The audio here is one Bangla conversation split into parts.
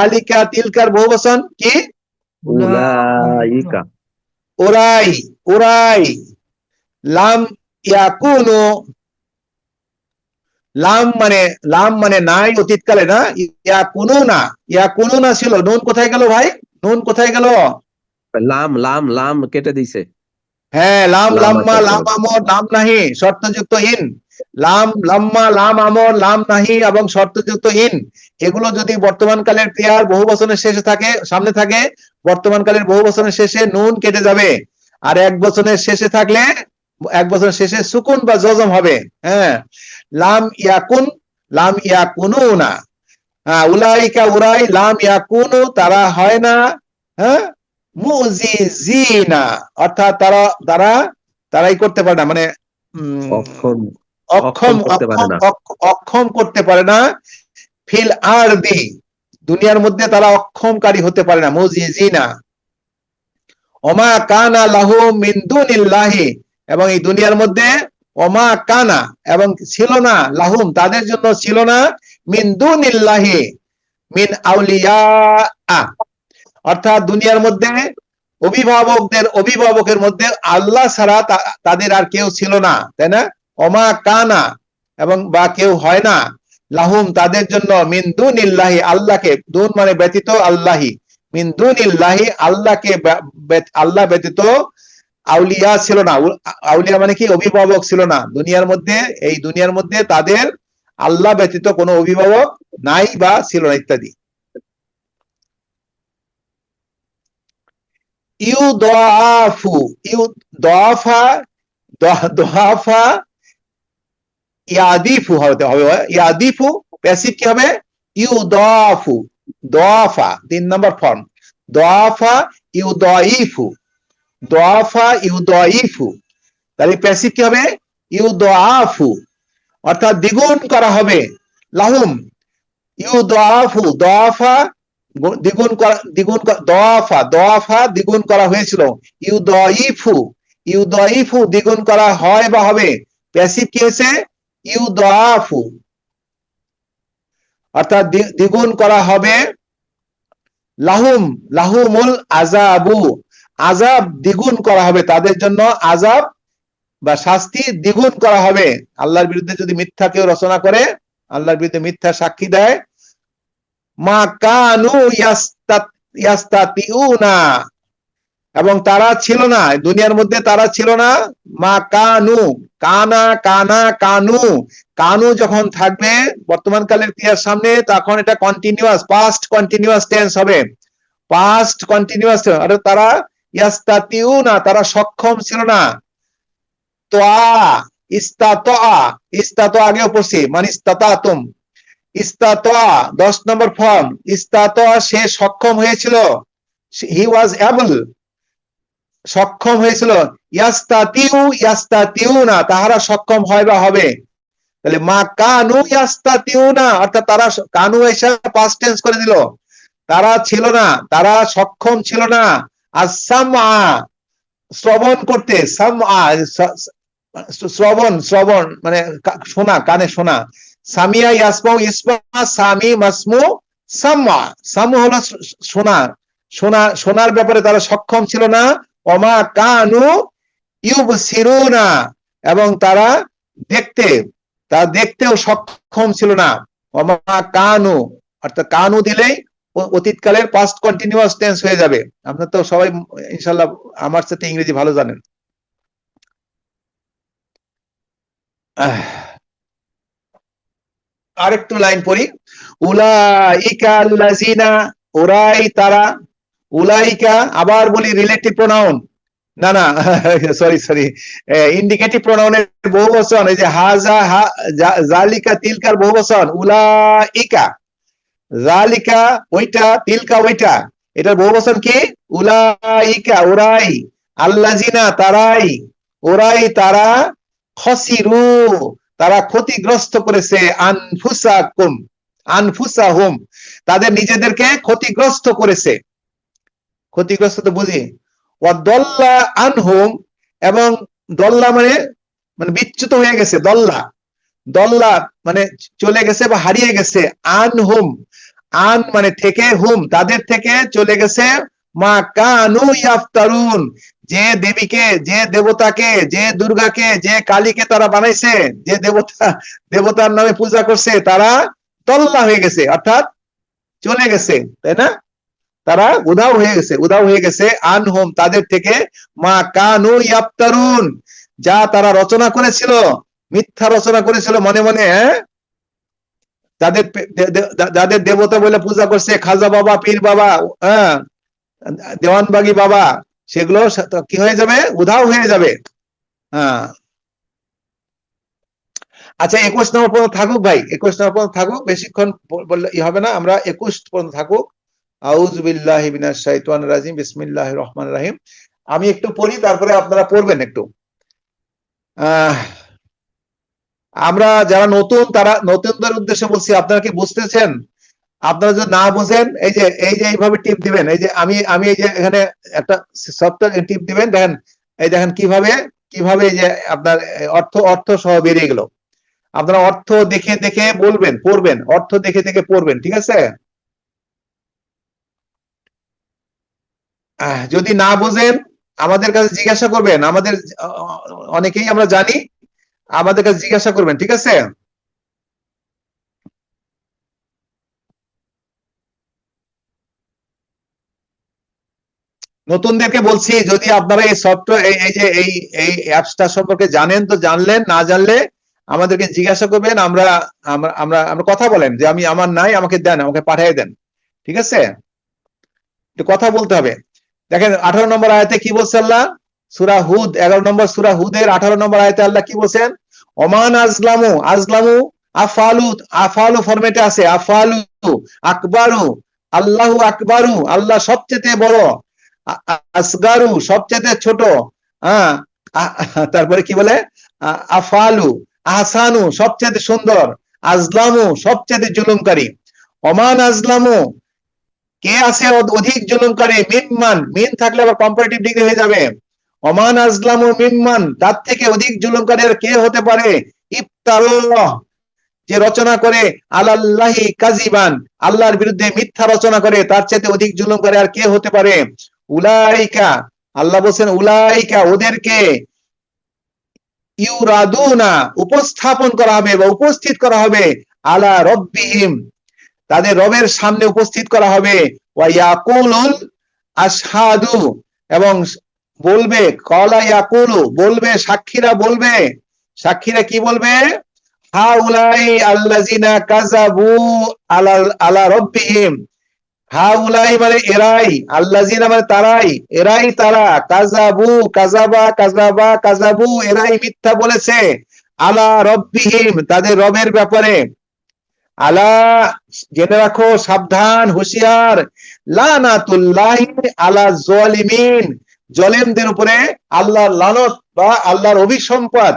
জালিকা তিলকার বহু বচন কি উলাইকা ওরাই ওরাই লাম ইয়াকুনু লাম মানে লাম মানে নাই অতীতকালে না ইয়াকুনু না ইয়াকুনু না ছিল নুন কোথায় গেল ভাই নুন কোথায় গেল লাম লাম লাম কেটে দিছে হ্যাঁ লাম লাম লাম্মা লাম আমর লাম নাহি শর্তযুক্ত ইন। লাম লাম্মা লাম আমর লাম নাহি এবং শর্তযুক্ত ইন। এগুলো যদি বর্তমান কালের ক্রিয়ার বহু বচনের শেষে থাকে সামনে থাকে বর্তমান কালের বহু বচনের শেষে নুন কেটে যাবে। আর এক বচনের শেষে থাকলে এক বছরের শেষে সুকুন বা জজম হবে। হ্যাঁ। লাম ইয়াকুন লাম ইয়াকুনু না হ্যাঁ উলাইকা উরাই লাম ইয়াকুনু তারা হয় না। হ্যাঁ? মুজিজিনা। অর্থাৎ তারা তারা তারাই করতে পারে না মানে অক্ষম অক্ষম করতে পারে না। ফিল আরদি দুনিয়ার মধ্যে তারা অক্ষমকারী হতে পারে না মুজিজিনা। ওমা কানা লাহু মিন দুনিল্লাহি এবং এই দুনিয়ার মধ্যে ওমা কানা এবং ছিল না লাহুম তাদের জন্য ছিল না মিন দুনিল্লাহি মিন আউলিয়া অর্থাৎ দুনিয়ার মধ্যে অভিভাবকদের, অভিভাবকের মধ্যে আল্লাহ ছাড়া তাদের আর কেউ ছিল না, তাই না? অমা কানা এবং বা কেউ হয় না। লাহুম তাদের জন্য মিন দুনিল্লাহি আল্লাহকে, দুন মানে ব্যতীত আল্লাহি। মিন দুনিল্লাহি আল্লাহকে আল্লাহ ব্যতীত আউলিয়া ছিল না। আউলিয়া মানে কি? অভিভাবক ছিল না। দুনিয়ার মধ্যে, এই দুনিয়ার মধ্যে তাদের আল্লাহ ব্যতীত কোনো অভিভাবক নাই বা ছিল না, ইত্যাদি। ইউ দোয়াফু ইউ দোয়াফা দ- দোয়াফা ইয়াদিফু হতে হবে ইয়াদিফু প্যাসিভ কি হবে? ইউ দোয়াফু দোয়াফা তিন নম্বর ফর্ম দোয়াফা ইউ দইফু দোয়াফা ইউ দইফু তাহলে প্যাসিভ কি হবে? ইউ দোয়াফু অর্থাৎ দ্বিগুণ করা হবে। লাহুম। ইউ দোয়াফা গু- দ্বিগুণ করা দ্বিগুণ দোয়াফা দোয়াফা দ্বিগুণ করা হয়েছিল। ইউ দইফু দ্বিগুণ করা হয় বা হবে? প্যাসিভ কি হয়েছে? ইউ দোয়াফু অর্থাৎ দ্বিগুণ করা হবে লাহুম, লাহুমুল আজাবু আজাব দ্বিগুণ করা হবে তাদের জন্য। আজাব বা শাস্তি দ্বিগুণ করা হবে। আল্লাহর বিরুদ্ধে যদি মিথ্যা কেউ রচনা করে, আল্লাহর বিরুদ্ধে মিথ্যা সাক্ষী দেয় মা কানু ইয়াস্তাত- ইয়াস্তাতিউনা। এবং তারা ছিল না দুনিয়ার মধ্যে তারা ছিল না। মা কানু, কানা কানা। কানু কানু যখন থাকবে বর্তমান কালের ক্রিয়ার সামনে, তখন এটা কন্টিনিউয়াস পাস্ট কন্টিনিউয়াস টেন্স হবে। পাস্ট কন্টিনিউয়াস আর তারা ইয়াস্তাতিউ না তারা সক্ষম ছিল না। তোয়া, ইস্তাতোয়া ইস্তাতো আগেও পড়ছি মানে ইস্তাতাতুম। ইস্তাতোয়া, দশ নম্বর ফর্ম, ইস্তাতোয়া সে সক্ষম হয়েছিল। হি ওয়াজ সক্ষম হয়েছিল। ইয়াস্তাতিউ ইয়াস্তাতিউ না তাহারা সক্ষম হয় বা হবে। তাহলে মা কানু ইয়াস্তাতিউ না অর্থাৎ তারা কানু এসে টেন্স করে দিল। তারা ছিল না, তারা সক্ষম ছিল না। আর সামা শ্রবণ করতে সামা শ্রবণ শ্রবণ মানে শোনা, কানে শোনা। সামিয়া ইয়াসমু ইসমা সামি মাসমু সাম্মা সামু হলো শ- শোনা শোনা ব্যাপারে তারা সক্ষম ছিল না। অমা কানু ইউবসিরুনা। এবং তারা দেখতে তা দেখতেও সক্ষম ছিল না। অমা কানু, অর্থাৎ কানু দিলেই অতীতকালের পাস্ট কন্টিনিউয়াস টেন্স হয়ে যাবে। আপনার তো সবাই ইনশাল্লাহ আমার সাথে ইংরেজি ভালো জানেন। আহ। আরেকটু লাইন পড়ি। উলাইকা আল্লাযিনা, ওরাই তারা, উলাইকা, আবার বলি রিলেটিভ প্রোনাউন না না সরি সরি ইন্ডিকেটিভ প্রোনাউনের বহু বচন, এই যে হাজা জালিকা, তিলকার বহু বচন, উলাইকা। জালিকা, ওইটা, তিলকা, ওইটা। এটার বহু বচন কি? উলাইকা, ওরাই। আল্লাজিনা তারাই। ওরাই তারা, খসিরু। তারা ক্ষতিগ্রস্ত করেছে, আনফুসাকুম, আনফুসাহুম, তাদের নিজেদেরকে ক্ষতিগ্রস্ত করেছে। ক্ষতিগ্রস্ত তো বুঝি। ওয়াদল্লা আনহুম, এবং দল্লা মানে মানে বিচ্যুত হয়ে গেছে, দল্লা। দল্লা মানে চলে গেছে বা হারিয়ে গেছে। আনহুম, আন মানে থেকে হুম, তাদের থেকে চলে গেছে। মা কানু ইয়াফতারুন যে দেবীকে, যে দেবতাকে, যে দুর্গাকে, যে কালীকে তারা বানাইছে, যে দেবতা, দেবতার নামে পূজা করছে, তারা তল্লা হয়ে গেছে, অর্থাৎ চলে গেছে, তাই না? তারা উধাও হয়ে গেছে, উধাও হয়ে গেছে আন হোম তাদের থেকে মা কানু ইয়াফতারুন, যা তারা রচনা করেছিল, মিথ্যা রচনা করেছিল মনে মনে হ্যাঁ? যাদের যাদের দেবতা বলে পূজা করছে, খাজা বাবা, পীর বাবা হ্যাঁ? দেওয়ানবাগি বাবা সেগুলো কি হয়ে যাবে? উধাও হয়ে যাবে। হ্যাঁ। আচ্ছা একুশ নম্বর পর্যন্ত থাকুক ভাই, একুশ নম্বর পর্যন্ত থাকুক, বেশিক্ষণ বললে হবে না, আমরা একুশ পর্যন্ত থাকুক। আউজ বিল্লাহি মিনাশ শাইতানির রাজিম, বিসমিল্লাহির রহমানির রহিম। আমি একটু পড়ি, তারপরে আপনারা পড়বেন একটু। আমরা যারা নতুন, তারা নতুনদের উদ্দেশ্যে বলছি, আপনারা কি বুঝতেছেন? আপনারা যদি না বুঝেন, এই যে এই যে এইভাবে টিপ দিবেন, এই যে আমি আমি এই যে এখানে একটা সফটওয়্যার টিপ দিবেন, দেখেন, এই দেখেন কীভাবে কীভাবে এই যে আপনার অর্থ অর্থ সহ বেরিয়ে গেল। আপনারা অর্থ দেখে দেখে বলবেন, পড়বেন, অর্থ দেখে দেখে পড়বেন, ঠিক আছে? যদি না বুঝেন, আমাদের কাছে জিজ্ঞাসা করবেন, আমাদের অনেকেই আমরা জানি, আমাদের কাছে জিজ্ঞাসা করবেন, ঠিক আছে? নতুনদেরকে বলছি, যদি আপনারা এই সফটওয়্যার এই যে, এই এই অ্যাপসটা সম্পর্কে জানেন, তো জানলেন, না জানলে আমাদেরকে জিজ্ঞাসা করবেন, আমরা আমরা আমরা কথা বলেন, যে আমি আমার নাই, আমাকে দেন, আমাকে পাঠিয়ে দেন, ঠিক আছে? একটু কথা বলতে হবে। দেখেন, আঠারো নম্বর আয়াতে কি বলছে আল্লাহ? সুরা হুদ, এগারো নম্বর সুরা হুদের আঠারো নম্বর আয়াতে আল্লাহ কি বলছেন? ওমান আজলামু আজলামু আফালু আফালু ফরমেটে আছে আফালু আকবারু, আল্লাহু আকবারু, আল্লাহ সবচেয়ে বড় আসগারু সবচেয়ে ছোট হ্যাঁ তারপরে কি বলে? আফালু, আহসানু সবচেয়ে সুন্দর, আজলামু সবচেয়ে জুলুমকারী। ওমান আজলামু, কে আছে অধিক জুলুমকারী? মিনমান, মিন থাকলে আবার কম্পারেটিভ ডিগ্রি হয়ে যাবে। ওমান আজলামু, মিনমান, তার থেকে অধিক জুলুমকারী আর কে হতে পারে? ইফতারাল্লাহ যে রচনা করে, আলাল্লাহি কাজিবান আল্লাহর বিরুদ্ধে মিথ্যা রচনা করে, তার চাইতে অধিক জুলুম করে আর কে হতে পারে? উলাইকা, আল্লাহ বলছেন উলাইকা ওদেরকে ইউরাদুনা, উপস্থাপন করা হবে বা উপস্থিত করা হবে আলা রব্বিহিম। তাদের রবের সামনে উপস্থিত করা হবে। ওয়া ইয়াকুলুল আশহাদু, এবং বলবে, কলা ইয়াকুলু, বলবে, সাক্ষীরা বলবে। সাক্ষীরা কি বলবে? হাউলাই আল্লাজিনা কাযাবু আলা আলা রব্বিহিম। হাউলাই মানে এরাই আল্লাজিনা মানে তারাই, এরাই তারা কাজাবু কাজাবা কাজাবা কাজাবু এরাই মিথ্যা বলেছে। আলা রব্বিহিম, তাদের রবের ব্যাপারে। আলা, জেনে রাখো, সাবধান, হুঁশিয়ার। লানাতুল্লাহি আলা জালিমিন জলেমদের উপরে আল্লাহর লানত বা আল্লাহর অভিসম্পাদ।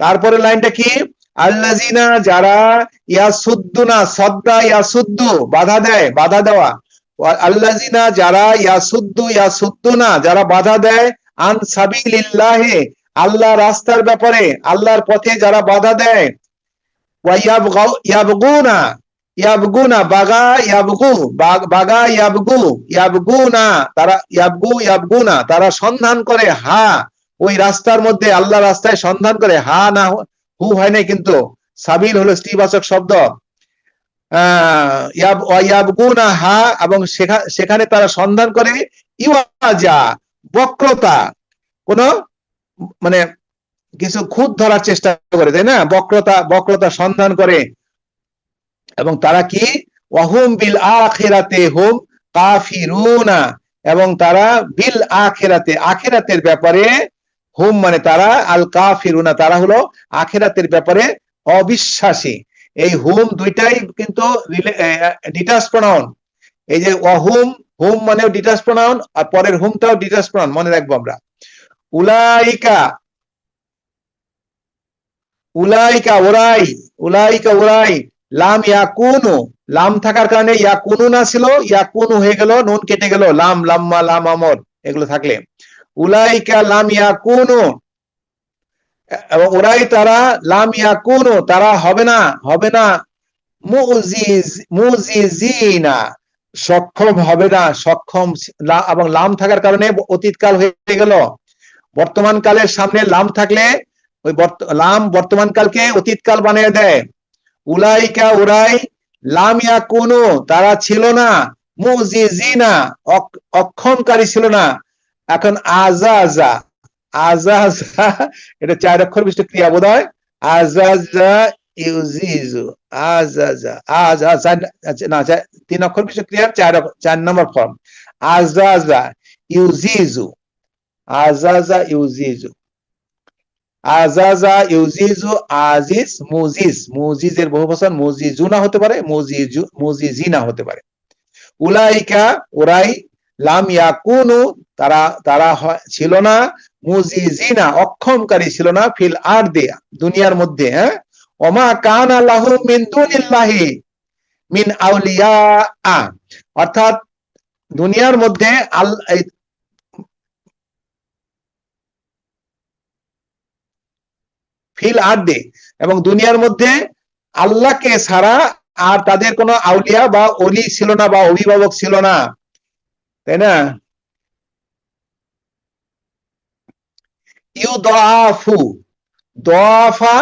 তারপরে লাইনটা কি? আল্লাজিনা যারা ইয়া ইয়াসুদ্দুনা, সদ্দা ইয়াসুদ্দু, বাধা দেয়, বাধা দেওয়া। ওয়া- আল্লাজিনা যারা ইয়াসুদ্দু, ইয়াসুদ্দুনা, যারা বাধা দেয়, আন সাবিলিল্লাহে, আল্লাহ রাস্তার ব্যাপারে, আল্লাহর পথে যারা বাধা দেয়। ইয়াবগুনা ইয়াবগুনা, বাগা, ইয়াবগু, বাগ- বাগা, ইয়াবগু, ইয়াবগুনা, তারা ইয়াবগু, ইয়াবগুনা, তারা সন্ধান করে, হা, ওই রাস্তার মধ্যে, আল্লাহ রাস্তায় সন্ধান করে, হা না হ- হয় নাই কিন্তু। সাবিল হলো স্ত্রীবাচক শব্দ। হা এবং সেখা- সেখানে তারা সন্ধান করে ইওয়াজা বক্রতা। কোন মানে কিছু খুঁত ধরার চেষ্টা করে, তাই না? বক্রতা বক্রতা সন্ধান করে। এবং তারা কি? ওয়াহুম বিল আখিরাতে হুম কাফিরুনা। এবং তারা বিল আখিরাতে আখিরাতের ব্যাপারে হুম মানে তারা আল কাফিরুনা তারা হলো আখেরাতের ব্যাপারে অবিশ্বাসী। এই হুম দুইটাই কিন্তু ডিটাচ প্রনাউন এই যে ওয়াহুম হুম মানেও ডিটাচ প্রনাউন আর পরের হুমটাও ডিটাচ প্রনাউন মনে রাখব আমরা। উলাইকা উলাইকা ওরাই উলাইকা ওরাই লাম ইয়াকুনু, লাম থাকার কারণে ইয়াকুনু না ছিল, ইয়াকুনু হয়ে গেল, নুন কেটে গেল, লাম, লাম্মা, লাম আমর, এগুলো থাকলে। উলাইকা লাম ইয়াকুনু। এবং ওরাই তারা লামিয়া ইয়াকুনু, তারা হবে না হবে না। মুজিজ মুজিজিনা, সক্ষম হবে না, সক্ষম এবং লাম থাকার কারণে অতীতকাল হয়ে গেল। বর্তমান কালের সামনে লাম থাকলে ওই লাম বর্তমান কালকে অতীতকাল বানিয়ে দেয়। উলাইকা উরাই লামিয়া ইয়াকুনু, তারা ছিল না। মুজিজিনা, অক- অক্ষমকারী ছিল না। এখন আজাজা আজাজা এটা চার অক্ষর বিশিষ্ট ক্রিয়া বোধ হয় ইউজিজু আজাজা আজাজা আচ্ছা, না তিন অক্ষর বিশিষ্ট চার চার নম্বর ফর্ম আজাজা ইউজিজু আজাজা ইউজিজু। আজাজা ইউজিজু আজিজ মুজিজ। মুজিজের বহু বচন মুজিজুনা হতে পারে মুজিজু মুজিজিনা হতে পারে। উলাইকা ওরাই লাম ইয়াকুনু তারা তারা ছিল না মুজিজিনা, অক্ষমকারী ছিল না ফিল আর দেয়া দুনিয়ার মধ্যে হ্যাঁ? ওমা কান আল্লাহ মিন দুনিল্লাহি, মিন আউলিয়া আ। অর্থাৎ দুনিয়ার মধ্যে আল ফিল আর দে এবং দুনিয়ার মধ্যে আল্লাহকে ছাড়া আর তাদের কোনো আউলিয়া বা অলি ছিল না বা অভিভাবক ছিল না। তাই না? ইউদাফু দফা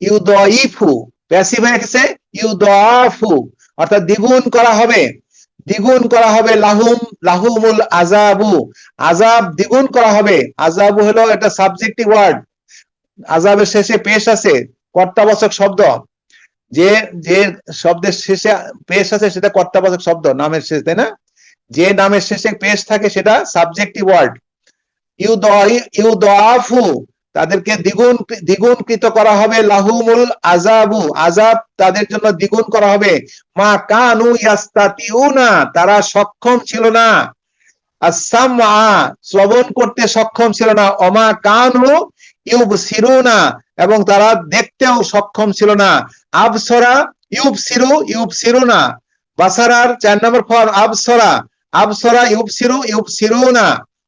ইউদইফু প্যাসিভ হয়ে গেছে ইউদাফু অর্থাৎ দ্বিগুণ করা হবে। দ্বিগুণ করা হবে লাহুম, লাহুমুল আজাবু আজাব দ্বিগুণ করা হবে। আজাবু হলো একটা সাবজেক্টিভ ওয়ার্ড। আজাবের শেষে পেশ আছে, কর্তাবাচক শব্দ। যে যে শব্দের শেষে পেশ আছে, সেটা কর্তাবাচক শব্দ, নামের শেষ, তাই না? যে নামের শেষে পেশ থাকে, সেটা সাবজেক্টিভ ওয়ার্ড। ইউদাফু তাদেরকে দ্বিগুণ, দ্বিগুণকৃত করা হবে লাহুমুল আজাবু আজাব তাদের জন্য দ্বিগুণ করা হবে। মা কানু ইয়াস্তাতিউনা, তারা সক্ষম ছিল না। শ্রবণ করতে সক্ষম ছিল না। অমা কানু ইউব সিরুনা এবং তারা দেখতেও সক্ষম ছিল না। আবসরা ইউব সিরু ইউব সিরুনা বাসারার চার নম্বর ফর আবসরা। আবসরা ইউব সিরু ইউব সিরুনা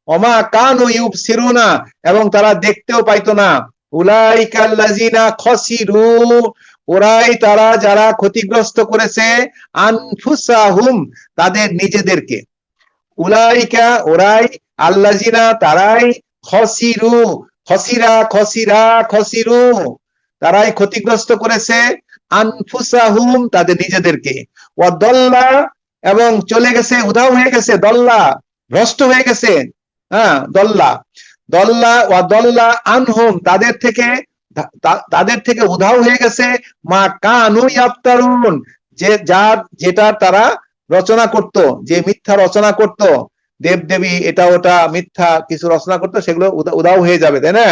অমা কানু ইউব সিরুনা এবং তারা দেখতেও পাইতো না। উলাইকাল্লাজিনা খসিরু, ওরাই তারা যারা ক্ষতিগ্রস্ত করেছে, আনফুসাহুম, তাদের নিজেদেরকে। উলাইকা, ওরাই আল্লাজিনা তারাই খসিরু, খসিরা খসিরা, খসিরু। তারাই ক্ষতিগ্রস্ত করেছে, আনফুসাহুম, তাদের নিজেদেরকে। ও দল্লা, এবং চলে গেছে, উধাও হয়ে গেছে, দল্লা, ভ্রষ্ট হয়ে গেছে। হ্যাঁ দল্লা। দল্লা ওয়া দল্লা আনহুম, তাদের থেকে তাদের থেকে উধাও হয়ে গেছে, মা কানু ইয়াফতারুন, যে যার, যেটা তারা রচনা করত, যে মিথ্যা রচনা করত। দেবদেবী, এটা ওটা মিথ্যা কিছু রচনা করতো, সেগুলো উধাও হয়ে যাবে, তাই না?